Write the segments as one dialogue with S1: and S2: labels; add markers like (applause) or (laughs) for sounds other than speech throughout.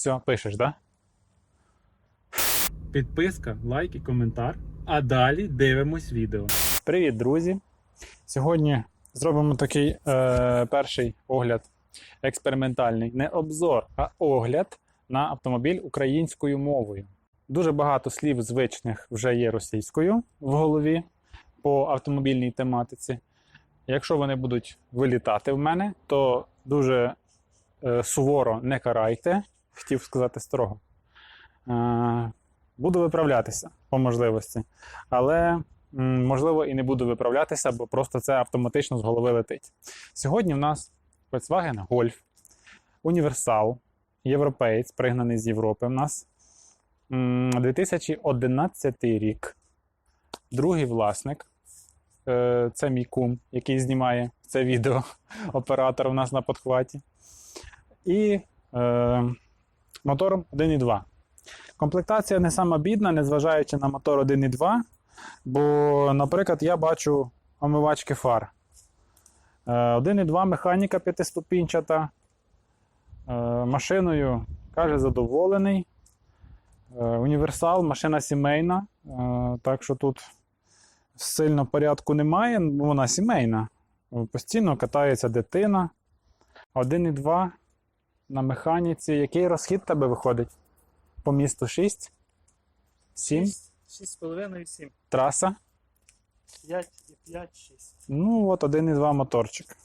S1: Все, пишеш, да? Підписка, лайк і коментар. А далі дивимось відео. Привіт, друзі! Сьогодні зробимо такий е, перший огляд експериментальний. Не обзор, а огляд на автомобіль українською мовою. Дуже багато слів звичних вже є російською в голові по автомобільній тематиці. Якщо вони будуть вилітати в мене, то дуже е, суворо не карайте, хотів сказати строго. Е, буду виправлятися по можливості. Але можливо і не буду виправлятися, бо просто це автоматично з голови летить. Сьогодні в нас Volkswagen Golf, Універсал, європеєць, пригнаний з Європи в нас. 2011 рік. Другий власник. Е, Це мій кум, який знімає це відео. Оператор у нас на подхваті. І е, мотором 1.2. Комплектація не сама бідна, незважаючи на мотор 1.2. Бо, наприклад, я бачу омивачки фар. Е, 1.2 механіка п'ятиступінчата. Е, Машиною, каже, задоволений. Е, Універсал, машина сімейна. Е, Так що тут сильно порядку немає, вона сімейна. Постійно катається дитина. 1.2 на механіці. Який розхід тебе виходить? По місту 6? 7?
S2: 6,5 і 7.
S1: Траса?
S2: 5 і 5, 6.
S1: Ну, от 1,2 моторчик.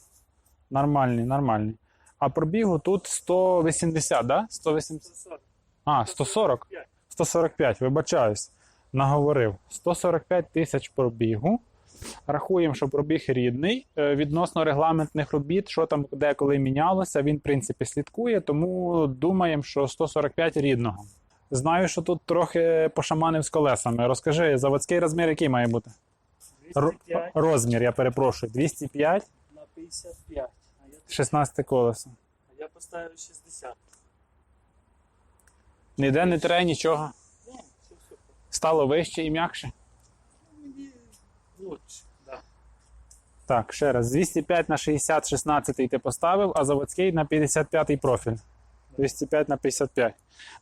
S1: Нормальний, нормальний. А пробігу тут 180, да? 180.
S2: 140.
S1: А, 140.
S2: 5.
S1: 145, вибачаюсь. Наговорив. 145 тисяч пробігу. Рахуємо, що пробіг рідний. Е, Відносно регламентних робіт, що там деколи мінялося, він, в принципі, слідкує, тому думаємо, що 145 рідного. Знаю, що тут трохи пошаманив з колесами. Розкажи, заводський розмір який має бути? Ро-
S2: 205
S1: розмір, я перепрошую. 205,
S2: на 55. А я,
S1: 16 колесо.
S2: а я поставив 60.
S1: Ніде не тре нічого.
S2: Ні, все супер.
S1: Стало вище і м'якше.
S2: Ну, да.
S1: Так, ще раз. 205 на 60, 16 ти поставив, а заводський на 55 профіль. 205 на 55.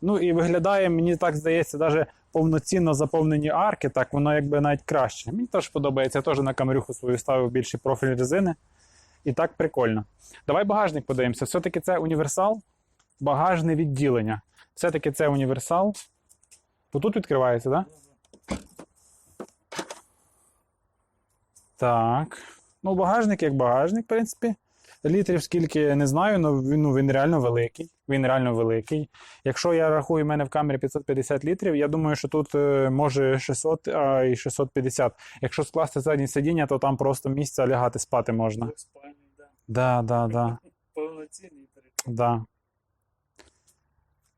S1: Ну і виглядає, мені так здається, навіть повноцінно заповнені арки, так воно якби навіть краще. Мені теж подобається, я теж на камерюху свою ставив більший профіль резини. І так прикольно. Давай багажник подивимося. Все-таки це універсал, багажне відділення. Все-таки це універсал. Тут відкривається, так? Да? Так. Ну, багажник як багажник, в принципі. Літрів скільки не знаю, але він, ну, він реально великий. Він реально великий. Якщо я рахую, у мене в камері 550 літрів, я думаю, що тут е, може 600 а і 650. Якщо скласти заднє сидіння, то там просто місця лягати спати можна.
S2: Двохспальний, да.
S1: Да, да, да, (laughs)
S2: Повноцінний
S1: да.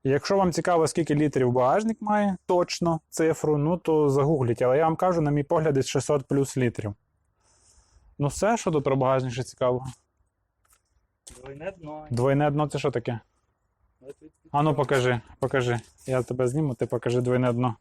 S1: Якщо вам цікаво, скільки літрів багажник має, точно цифру, ну то загугліть. Але я вам кажу, на мій погляд, 600 плюс літрів. Ну, все, що тут про багажник ще цікаво.
S2: Двойне дно.
S1: Двойне дно це що таке? А ну покажи, покажи. Я тебе зніму, ти покажи двойне дно.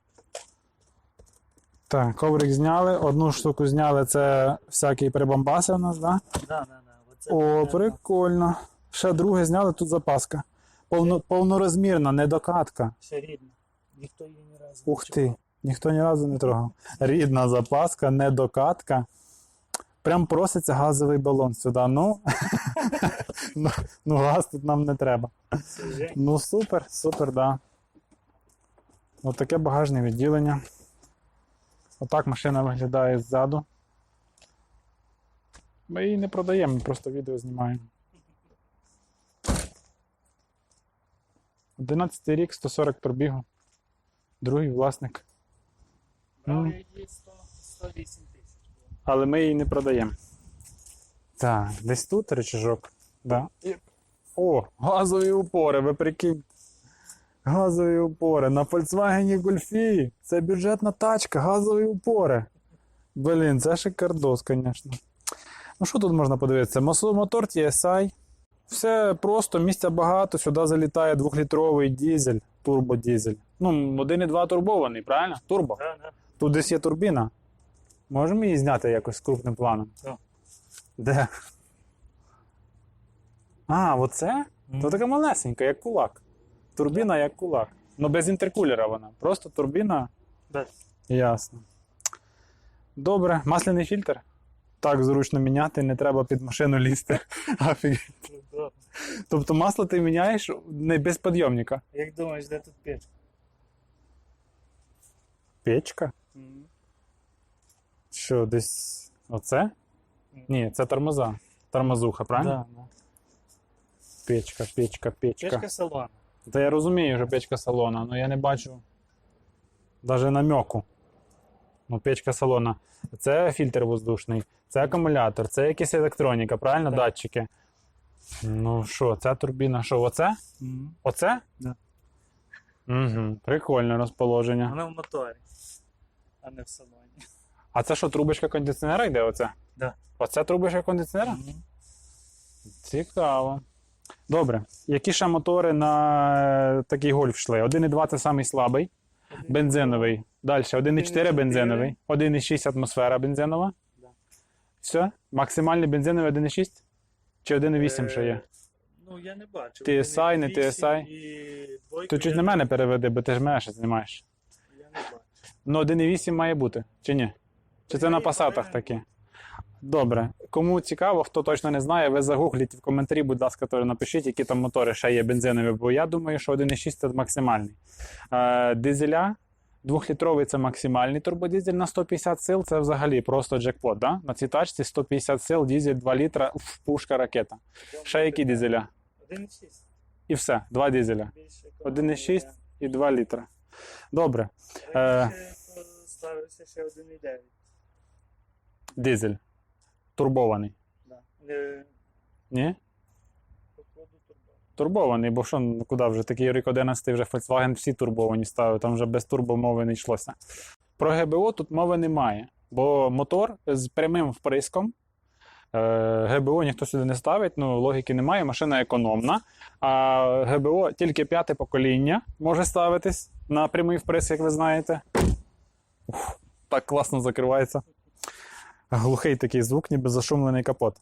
S1: Так, коврик зняли, одну штуку зняли, це всякі прибамбаси у нас, так? Да?
S2: Да, да, да.
S1: О, прикольно. Ще друге зняли, тут запаска. Повно, повнорозмірна, не докатка.
S2: Ще рідна. Ніхто її ні разу
S1: Ух
S2: не
S1: ти, ніхто ні разу не трогав. Рідна запаска, не докатка. Прям проситься газовий балон сюди. Ну, (laughs) ну, ну газ тут нам не треба. Ну, супер, супер, да. Ось таке багажне відділення. Отак машина виглядає ззаду. Ми її не продаємо, просто відео знімаємо. 11 рік, 140 пробігу. Другий власник.
S2: 100, 108 тисяч. було.
S1: Але ми її не продаємо. Так, десь тут речажок. Да. І... О, газові упори, ви прикинь. Газові упори на Volkswagen Golf. Це бюджетна тачка, газові упори. Блін, це шикардос, звісно. Ну, що тут можна подивитися? Масло- Мотор TSI. Все просто, місця багато. Сюди залітає 2-літровий дізель, турбодізель. Ну, 1,2 турбований, правильно? Турбо. Тут десь є турбіна. Можемо її зняти якось крупним планом?
S2: Так.
S1: Де? А, оце? То така малесенька, як кулак. Турбіна як кулак. Ну без інтеркулера вона. Просто турбіна.
S2: Без.
S1: Ясно. Добре, масляний фільтр. Так зручно міняти, не треба під машину лізти. (laughs) Тобто масло ти міняєш не без підйомника.
S2: Як думаєш, де тут печка?
S1: Печка? Що, десь оце? Ні, це тормоза. Тормозуха, правильно?
S2: Да, да.
S1: Печка, печка, печка.
S2: Печка салона.
S1: Та я розумію, що печка салона, але я не бачу навіть намеку. Ну, печка салона. Це фільтр воздушний, це акумулятор, це якась електроніка, правильно?
S2: Так.
S1: Датчики. Ну що, ця турбіна, що, оце? Оце?
S2: Да.
S1: Угу, прикольне розположення.
S2: Вона в моторі, а не в салоні.
S1: А це що, трубочка кондиціонера йде оце?
S2: Да.
S1: Оце трубочка кондиціонера?
S2: Мгм.
S1: Цікаво. Добре. Які ще мотори на е, такий гольф йшли? 1,2 це самий слабий, бензиновий. Далі 1,4
S2: 1,4.
S1: бензиновий, 1,6 атмосфера бензинова.
S2: Да.
S1: Все? Максимальний бензиновий 1,6? Чи 1,8 ще є?
S2: Е, Ну, я не бачу.
S1: TSI, не TSI?
S2: І двойку
S1: чуть на мене переведи, бо ти ж мене ще знімаєш.
S2: Я не бачу.
S1: Ну, 1,8 має бути, чи ні? Чи це на пасатах такі? Добре. Кому цікаво, хто точно не знає, ви загугліть в коментарі, будь ласка, теж напишіть, які там мотори ще є бензинові, бо я думаю, що 1,6 це максимальний. Е, дизеля, 2-літровий це максимальний турбодизель на 150 сил, це взагалі просто джекпот. Да? На цій тачці 150 сил, дизель 2 літра, уф, пушка ракета. Ще які дизеля?
S2: 1,6.
S1: І все, два дизеля. 1,6 і 2 літра. Добре. Е.
S2: Ставився ще 1,9.
S1: Дизель. Турбований.
S2: Да. Не,
S1: Ні?
S2: походу.
S1: Турбований, бо що, ну, куди вже такий рік 11 вже Volkswagen всі турбовані ставив, там вже без турбо мови не йшлося. Про ГБО тут мови немає, бо мотор з прямим вприском. е, ГБО ніхто сюди не ставить, ну логіки немає, машина економна. А ГБО тільки п'яте покоління може ставитись на прямий вприск, як ви знаєте. Ух, так класно закривається. Глухий такий звук, ніби зашумлений капот.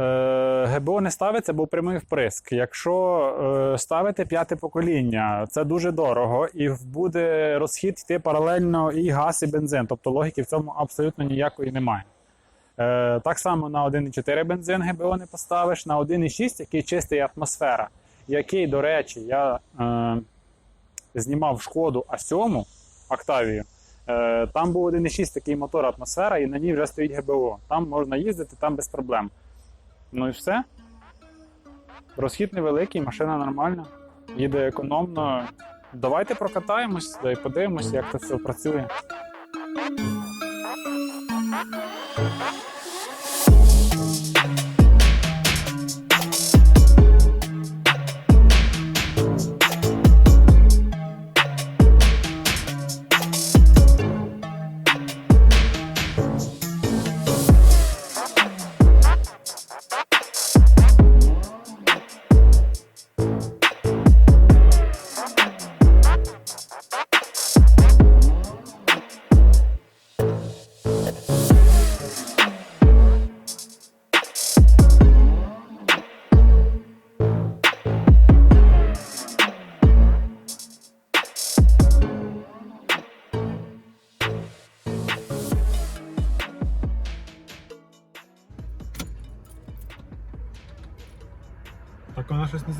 S1: Е, ГБО не ставиться, бо прямий вприск. Якщо е, ставити п'яте покоління, це дуже дорого і буде розхід йти паралельно і газ, і бензин. Тобто логіки в цьому абсолютно ніякої немає. Е, так само на 1,4 бензин ГБО не поставиш, на 1,6, який чистий атмосфера, який, до речі, я е, знімав шкоду А7 Октавію. Е, там був 1,6 такий мотор атмосфера, і на ній вже стоїть ГБО. Там можна їздити, там без проблем. Ну і все. Розхід невеликий, машина нормальна, їде економно. Давайте прокатаємось і подивимось, як це все працює.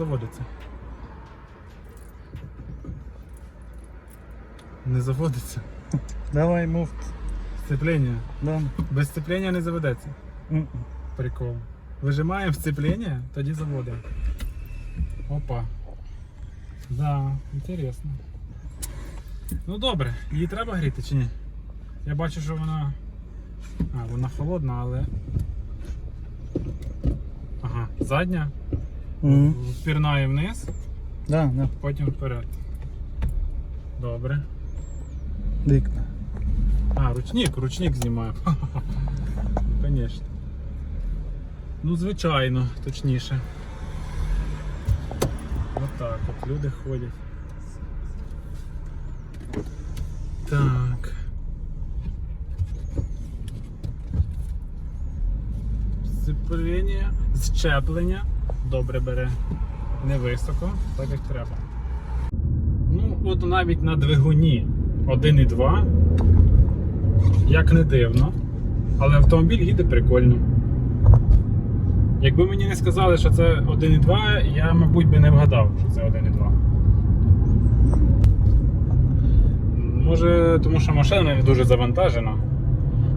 S1: Заводиться. Не заводиться.
S2: Давай, мув.
S1: Сцеплення.
S2: Да.
S1: Без сцеплення не заведеться. Прикол. Вижимаємо сцеплення, тоді заводимо. Опа. Да, інтересно. Ну добре, її треба гріти чи ні? Я бачу, що вона. А, вона холодна, але. Ага, задня впірнає вниз,
S2: Да, да.
S1: потім вперед. Добре.
S2: Дикно.
S1: А, ручник, ручник знімаю. Звісно. (laughs) Ну, звичайно, точніше. Отак от люди ходять. Так. Сцеплення, зчеплення. Добре бере. не високо, так як треба. Ну, от навіть на двигуні 1,2, як не дивно, але автомобіль їде прикольно. Якби мені не сказали, що це 1,2, я, мабуть, би не вгадав, що це 1,2. Може, тому що машина не дуже завантажена.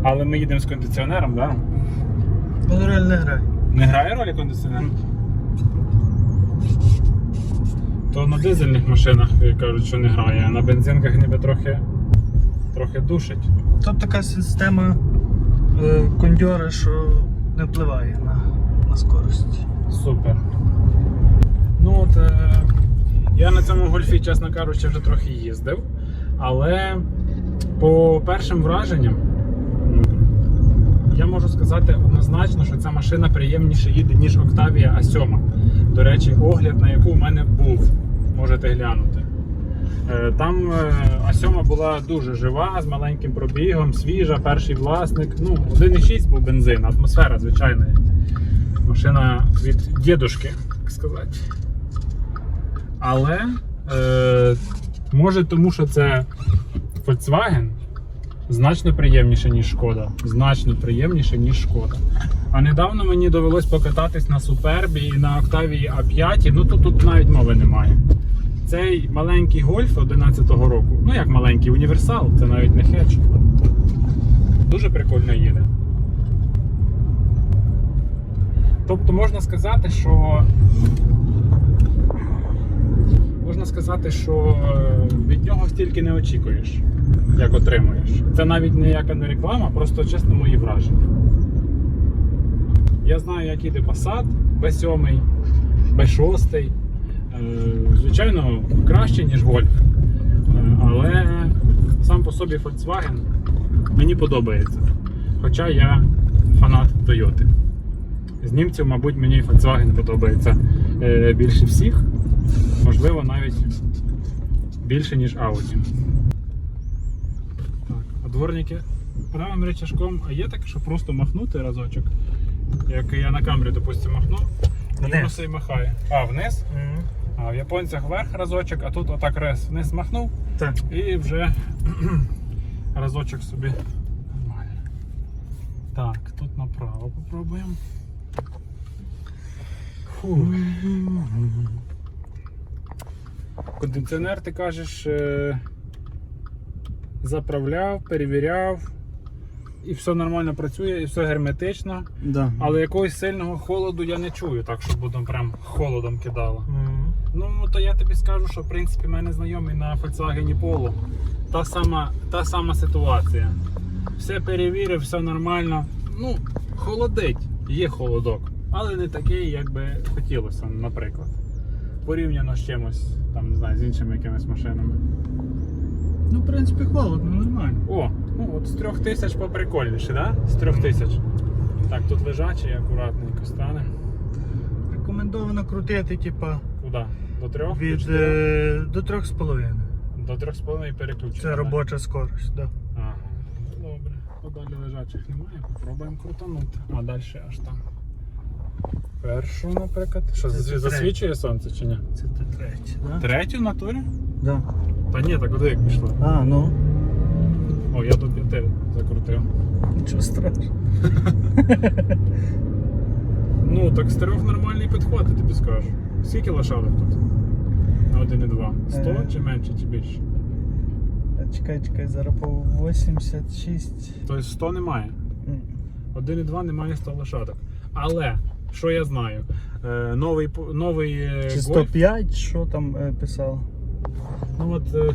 S1: Але ми їдемо з кондиціонером, так? Да?
S2: Але реально грає.
S1: Не грає ролі кондиціонер? То на дизельних машинах кажуть, що не грає, а на бензинках ніби трохи, трохи душить.
S2: Тут така система е, кондьора, що не впливає на, на скорость.
S1: Супер. Ну от е, я на цьому гольфі, чесно кажучи, вже трохи їздив. Але по першим враженням я можу сказати однозначно, що ця машина приємніше їде, ніж Octavia A7. До речі, огляд, на яку у мене був, можете глянути. Е, Там е, А7 була дуже жива, з маленьким пробігом, свіжа, перший власник. Ну, 1,6 був бензин, атмосфера звичайна. Машина від дідушки, так сказати. Але е, може тому, що це Volkswagen значно приємніше, ніж шкода. Значно приємніше, ніж шкода. А недавно мені довелось покататись на Супербі і на Octavia A5, ну то тут навіть мови немає. Цей маленький гольф 11-го року, ну як маленький універсал, це навіть не хедж. Дуже прикольно їде. Тобто можна сказати, що можна сказати, що е, від нього стільки не очікуєш, як отримуєш. Це навіть ніяка не реклама, просто чесно мої враження. Я знаю, як іде Passat B7, B6. Е, Звичайно, краще, ніж Golf. Е, Але сам по собі Volkswagen мені подобається. Хоча я фанат Toyota. З німців, мабуть, мені Volkswagen подобається е, більше всіх. Можливо, навіть більше, ніж Audi. Так, а дворники правим речашком, а є таке, що просто махнути разочок. Як я на камері, допустимо, махну, і воно і махає. А, вниз? А в японцях вверх разочок, а тут отак раз вниз махнув
S2: Так.
S1: і вже (clears throat) разочок собі. Нормально. Так, тут направо попробуємо. Фу. Кондиціонер, ти кажеш, е, заправляв, перевіряв, і все нормально працює, і все герметично.
S2: Да.
S1: Але якогось сильного холоду я не чую, так щоб будемо прям холодом кидало.
S2: Мгм.
S1: Ну, то я тобі скажу, що в принципі мене знайомий на Volkswagen Polo. Та сама, та сама ситуація. Все перевірив, все нормально. Ну, холодить, є холодок, але не такий, як би хотілося, наприклад. Порівняно з чимось, там, не знаю, з іншими якимись машинами.
S2: Ну, в принципі, холодно, нормально.
S1: О, ну от з трьох тисяч поприкольніше, да? З трьох тисяч. Так, тут лежачий, акуратненько стане.
S2: Рекомендовано крутити, типа,
S1: Куди? До трьох?
S2: Від е, до 3,5.
S1: До трьох з половиною переключення.
S2: Це
S1: да?
S2: робоча скорость, да.
S1: Ага. Добре. А далі лежачих немає, попробуємо крутанути. А далі аж там. Першу, наприклад. Що,
S2: Це
S1: засвічує сонце чи ні?
S2: Це третє, да?
S1: Третю в натурі?
S2: Да.
S1: Та ні, так куди як пішло?
S2: А, ну.
S1: О, я до п'яти закрутив.
S2: Нічого страшного. (laughs)
S1: Ну, так з трьох нормальний підход, я тобі скажу. Скільки лошадок тут? На 1,2. 100
S2: Е.
S1: чи менше, чи більше?
S2: А, Чекай, чекай, зараз по 86.
S1: Тобто 100 немає.
S2: М.
S1: 1,2 немає 100 лошадок. Але, що я знаю? Е, новий, новий е,
S2: Чи 105, що там е, писав?
S1: Ну от е,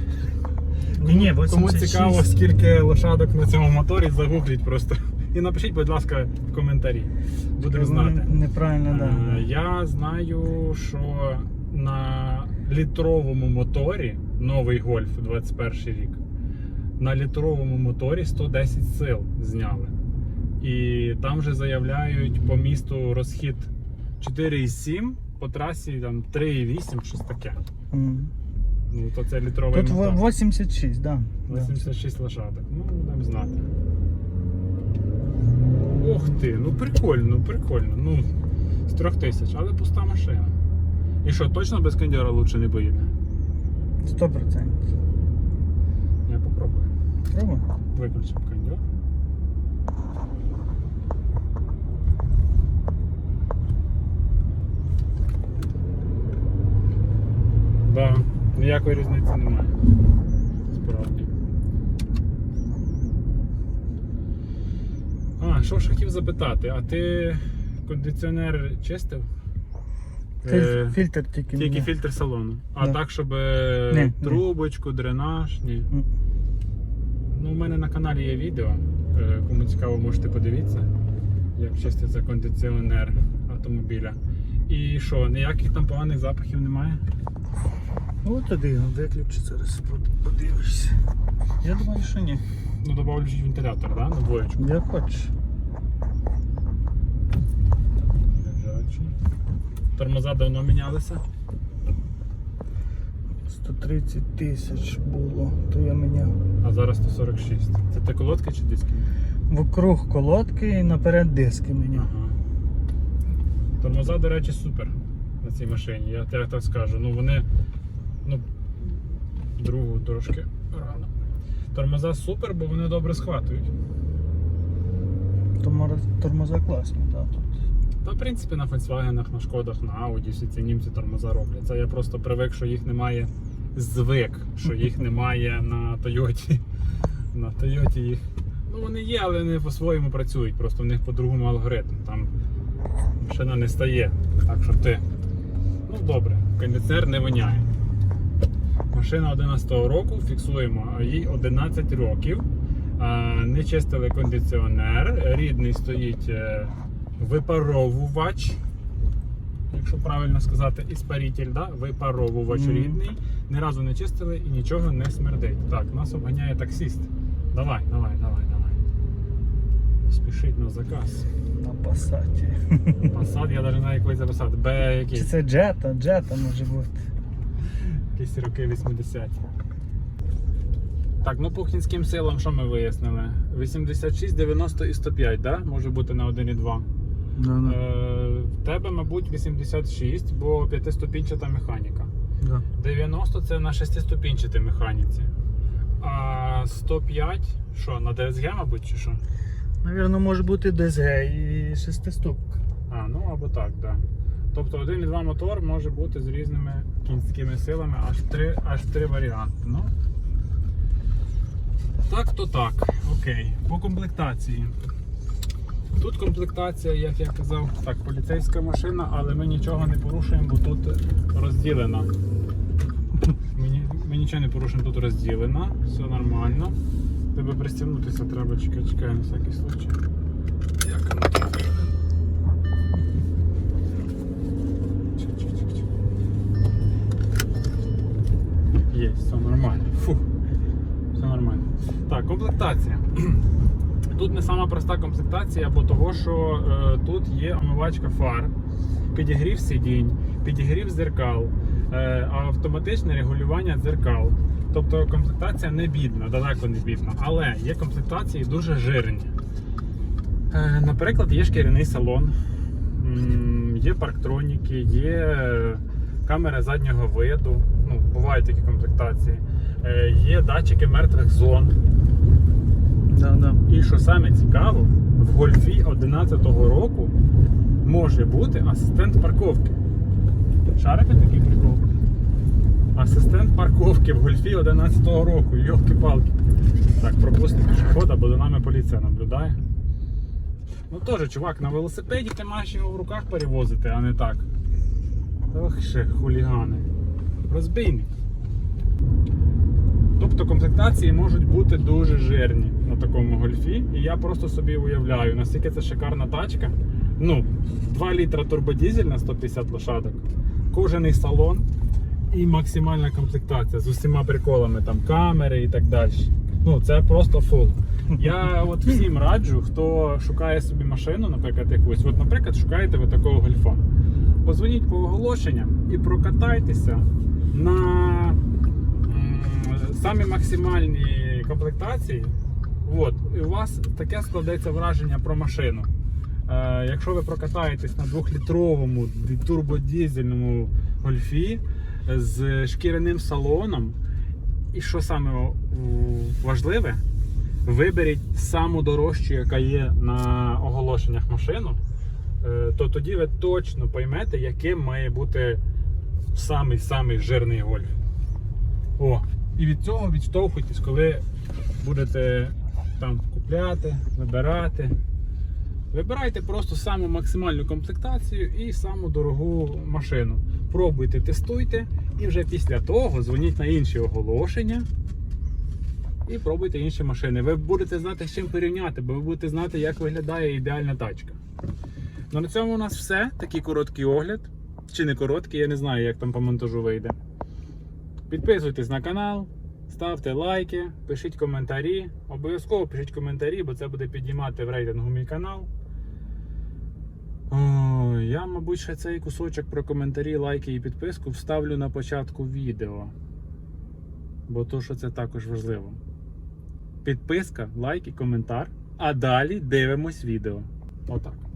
S2: Ні, ні,
S1: кому
S2: 86.
S1: цікаво, скільки лошадок на цьому моторі, загугліть просто. І напишіть, будь ласка, в коментарі. Будемо знати.
S2: Неправильно, да.
S1: Е, Я знаю, що на літровому моторі новий гольф 21 рік. На літровому моторі 110 сил зняли. І там вже заявляють по місту розхід 4,7, по трасі там 3,8, щось таке.
S2: М.
S1: Ну, то це літровий
S2: Тут
S1: мотор.
S2: 86, да. да.
S1: 86 лошадок. Ну, будемо знати. Ох ти, ну прикольно, ну прикольно. Ну, з трьох тисяч, але пуста машина. І що, точно без кондьора лучше не поїде?
S2: 100%.
S1: Я попробую.
S2: Пробуй.
S1: Виключимо кондьор. Да, ніякої різниці немає. Справді. А, що ж хотів запитати, а ти кондиціонер чистив? Е,
S2: Фільтр тільки.
S1: Тільки
S2: міняв.
S1: фільтр салону. А
S2: Да.
S1: так, щоб е,
S2: Ні, ні.
S1: трубочку, дренаж, ні.
S2: М.
S1: Ну, у мене на каналі є відео. е, Кому цікаво, можете подивитися, як чиститься кондиціонер автомобіля. І що, ніяких там поганих запахів немає?
S2: От тоді виключи зараз, подивишся. Я думаю, що ні.
S1: Ну, добавлю чуть вентилятор, да? На двоєчку.
S2: Як хочеш.
S1: Тормоза давно мінялися.
S2: 130 тисяч було, то я міняв.
S1: А зараз 146. Це те колодки чи диски?
S2: Вокруг колодки і наперед диски міняв.
S1: Ага. Тормоза, до речі, супер на цій машині. Я так скажу. Ну вони. Другу трошки рано. Тормоза супер, бо вони добре схватують.
S2: Тормоза, тормоза класні, так тут.
S1: Та, в принципі, на Volkswagen, на Шкодах, на Audi всі ці німці тормоза роблять. Це я просто привик, що їх немає звик, що їх (laughs) немає на Тойоті. На Тойоті їх. Ну вони є, але вони по-своєму працюють, просто в них по-другому алгоритм. Там машина не стає. Так що ти. Ну добре, кондиціонер не виняє. Машина 11-го року, фіксуємо, їй 11 років. Не чистили кондиціонер. Рідний стоїть е, випаровувач. Якщо правильно сказати, іспаритель, да? випаровувач
S2: Мгм.
S1: рідний. Ні разу не чистили і нічого не смердить. Так, нас обганяє таксіст. Давай, давай, давай, давай. Спішить на заказ.
S2: На пасаті.
S1: Посад, я навіть знаю, який записати. Б
S2: Чи це джета? Джета може бути.
S1: Якісь роки 80 Так, ну по кінським силам що ми вияснили? 86, 90 і 105, да? Може бути на 1,2.
S2: Да,
S1: Е, в тебе, мабуть, 86, бо п'ятиступінчата механіка.
S2: да.
S1: 90 це на шестиступінчатій механіці. А 105, що, на DSG, мабуть, чи що?
S2: Навірно, може бути ДСГ і шестиступка.
S1: А, ну або так, так. Да. Тобто 1,2 мотор може бути з різними кінськими силами, аж три, аж три варіанти. Ну, так, то так. Окей. По комплектації. Тут комплектація, як я казав, так, поліцейська машина, але ми нічого не порушуємо, бо тут розділена. Ми, ми нічого не порушуємо, тут розділена, все нормально. Тебе пристібнутися треба, чекай, чекай на всякий случай. Як воно тут? Чик-чик-чик-чик. Є, все нормально. Фу. Все нормально. Так, комплектація. (clears throat) Тут не сама проста комплектація, бо того, що е, тут є омивачка фар, підігрів сидінь, підігрів зеркал, е, автоматичне регулювання дзеркал. Тобто комплектація не бідна, далеко не бідна, але є комплектації дуже жирні. Е, Наприклад, є шкіряний салон, є парктроніки, є е, камери заднього виду. Бувають такі комплектації. Е, Є датчики мертвих зон.
S2: Да, да.
S1: І що саме цікаво, в гольфі 11-го року може бути асистент парковки. Шарите такий прикол? Асистент парковки в гольфі 11-го року, йолки-палки. Так, пропустимо пішохода, бо за нами поліція наблюдає. Ну теж, чувак, на велосипеді ти маєш його в руках перевозити, а не так. Ох ще хулігани. Розбійник. Тобто комплектації можуть бути дуже жирні на такому гольфі. І я просто собі уявляю, наскільки це шикарна тачка. Ну, 2 літра турбодізель на 150 лошадок, кожаний салон і максимальна комплектація з усіма приколами, там камери і так далі. Ну, це просто фул. Я от всім раджу, хто шукає собі машину, наприклад, якусь. От, наприклад, шукаєте ви такого гольфа. Позвоніть по оголошенням і прокатайтеся на самі максимальні комплектації. От, і у вас таке складеться враження про машину. Е, якщо ви прокатаєтесь на 2-літровому турбодізельному гольфі з шкіряним салоном. І що саме важливе, виберіть саму дорожчу, яка є на оголошеннях машину, е, то тоді ви точно поймете, яким має бути самий-самий жирний гольф. О, і від цього відштовхуйтесь, коли будете там купляти, вибирати. Вибирайте просто саму максимальну комплектацію і саму дорогу машину. Пробуйте, тестуйте, і вже після того дзвоніть на інші оголошення і пробуйте інші машини. Ви будете знати, з чим порівняти, бо ви будете знати, як виглядає ідеальна тачка. Ну на цьому у нас все. Такий короткий огляд. Чи не короткий, я не знаю, як там по монтажу вийде. Підписуйтесь на канал, ставте лайки, пишіть коментарі. Обов'язково пишіть коментарі, бо це буде піднімати в рейтингу мій канал. Я, мабуть, ще цей кусочок про коментарі, лайки і підписку вставлю на початку відео. Бо то, що це також важливо. Підписка, лайк і коментар. А далі дивимось відео. Отак.